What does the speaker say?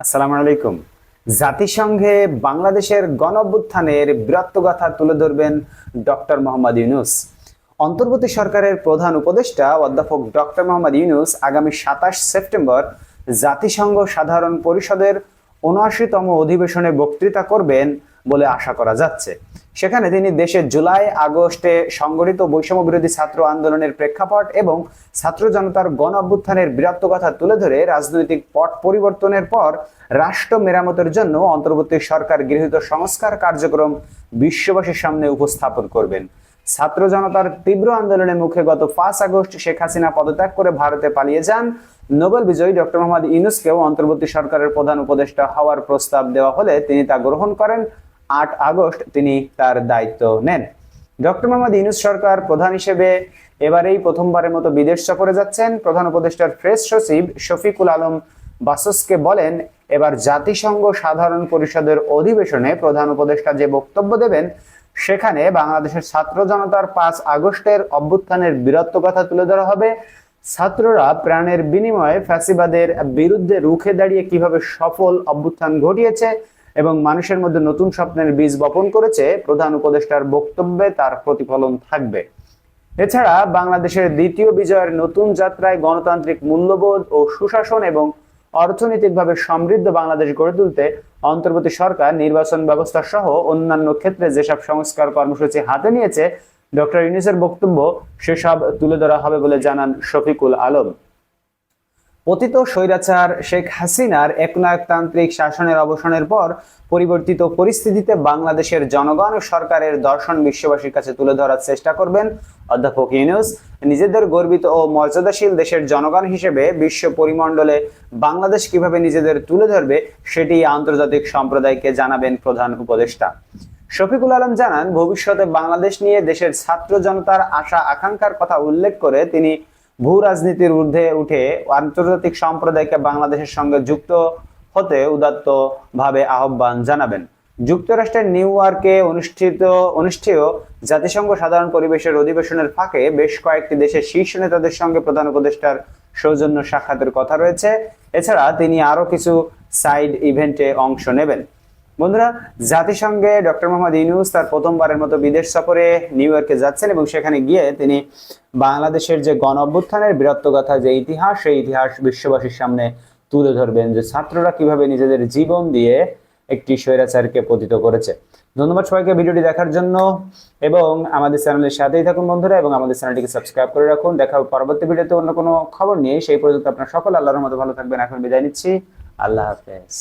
আসসালামু আলাইকুম। জাতিসংঘে বাংলাদেশের গণ অভ্যুত্থানের বীরত্বগাথা তুলে ধরবেন ডক্টর মোহাম্মদ ইউনুস। অন্তর্বর্তী সরকারের প্রধান উপদেষ্টা অধ্যাপক ডক্টর মোহাম্মদ ইউনুস আগামী সাতাশ সেপ্টেম্বর জাতিসংঘ সাধারণ পরিষদের উনআশিতম অধিবেশনে বক্তৃতা করবেন বলে আশা করা যাচ্ছে। সেখানে তিনি দেশের জুলাই, আগস্টে সংগঠিত বৈষম্য বিরোধী ছাত্র আন্দোলনের প্রেক্ষাপট এবং ছাত্র জনতার গণ অভ্যুত্থানের বীরত্ব কথা তুলে ধরে রাজনৈতিক পট পরিবর্তনের পর রাষ্ট্র মেরামতের জন্য অন্তর্বর্তী সরকার গৃহীত সংস্কার কার্যক্রম বিশ্ববাসীর সামনে উপস্থাপন করবেন। ছাত্র জনতার তীব্র আন্দোলনের মুখে গত পাঁচ আগস্ট শেখ হাসিনা পদত্যাগ করে ভারতে পালিয়ে যান। নোবেল বিজয়ী ডক্টর মোহাম্মদ ইউনুসকেও অন্তর্বর্তী সরকারের প্রধান উপদেষ্টা হওয়ার প্রস্তাব দেওয়া হলে তিনি তা গ্রহণ করেন। আট আগস্ট তিনি তার দায়িত্ব নেন। ডক্টর মোহাম্মদ ইউনুস সরকার প্রধান হিসেবে এবারেই প্রথমবারের মতো বিদেশ সফরে যাচ্ছেন। প্রধান উপদেষ্টার প্রেস সচিব শফিকুল আলম বাসসকে বলেন, এবার জাতিসংঘ সাধারণ পরিষদের অধিবেশনে প্রধান উপদেষ্টা যে বক্তব্য দেবেন, সেখানে বাংলাদেশের ছাত্র জনতার পাঁচ আগস্টের অভ্যুত্থানের বীরত্ব কথা তুলে ধরা হবে। ছাত্ররা প্রাণের বিনিময়ে ফ্যাসিবাদের বিরুদ্ধে রুখে দাঁড়িয়ে কীভাবে সফল অভ্যুত্থান ঘটিয়েছে এবং মানুষের মধ্যে নতুন স্বপ্নের বীজ বপন করেছে প্রধান উপদেষ্টার বক্তব্যে তার প্রতিফলন থাকবে। এছাড়া বাংলাদেশের দ্বিতীয় বিজয়ের নতুন যাত্রায় গণতান্ত্রিক মূল্যবোধ ও সুশাসন এবং অর্থনৈতিকভাবে সমৃদ্ধ বাংলাদেশ গড়ে তুলতে অন্তর্বর্তী সরকার, নির্বাচন ব্যবস্থা সহ অন্যান্য ক্ষেত্রে যেসব সংস্কার কর্মসূচি হাতে নিয়েছে, ডক্টর ইউনিসের বক্তব্য সেসব তুলে ধরা হবে বলে জানান শফিকুল আলম। পতিত স্বৈরাচার শেখ হাসিনার একনায়কতান্ত্রিক শাসনের অবসানের পর পরিবর্তিত পরিস্থিতিতে বাংলাদেশের জনগণ ও সরকারের দর্শন বিশ্ববাসীর কাছে তুলে ধরার চেষ্টা করবেন। অধ্যাপক ইউনুস, নিজেদের গর্বিত ও মর্যাদাশীল দেশের জনগণ হিসেবে বিশ্ব পরিমণ্ডলে বাংলাদেশ কীভাবে নিজেদের তুলে ধরবে, সেটি আন্তর্জাতিক সম্প্রদায়কে জানাবেন প্রধান উপদেষ্টা। শফিকুল আলম জানান, ভবিষ্যতে বাংলাদেশ নিয়ে দেশের ছাত্র জনতার আশা আকাঙ্ক্ষার কথা উল্লেখ করে তিনি ভূ রাজনীতির ঊর্ধ্বে উঠে আন্তর্জাতিক সম্প্রদায়কে বাংলাদেশের সঙ্গে যুক্ত হতে উদাত্ত ভাবে আহ্বান জানাবেন। যুক্তরাষ্ট্রের নিউ ইয়র্কে অনুষ্ঠিত, অনুষ্ঠেয় জাতিসংঘ সাধারণ পরিবেশের অধিবেশনের ফাঁকে বেশ কয়েকটি দেশের শীর্ষ নেতাদের সঙ্গে প্রধান উপদেষ্টার সৌজন্য সাক্ষাতের কথা রয়েছে। এছাড়া তিনি আরও কিছু সাইড ইভেন্টে অংশ নেবেন। বন্ধুরা, জাতিসংঘে ডক্টর মোহাম্মদ ইউনুস তার প্রথমবারের মতো বিদেশ সফরে নিউ ইয়র্কে যাচ্ছেন এবং সেখানে গিয়ে তিনি বাংলাদেশের যে গণ অভ্যুত্থানের বীরত্বগাথা যে ইতিহাস, সেই ইতিহাস বিশ্ববাসীর সামনে তুলে ধরবেন যে ছাত্ররা কীভাবে নিজেদের জীবন দিয়ে একটি স্বৈরাচারকে পতিত করেছে। ধন্যবাদ সবাইকে ভিডিওটি দেখার জন্য এবং আমাদের চ্যানেলের সাথেই থাকুন বন্ধুরা এবং আমাদের চ্যানেলটিকে সাবস্ক্রাইব করে রাখুন। দেখা পরবর্তী ভিডিওতে অন্য কোনো খবর নিয়ে। সেই পর্যন্ত আপনার সকল আল্লাহর মতো ভালো থাকবেন। এখন বিদায় নিচ্ছি। আল্লাহ হাফেজ।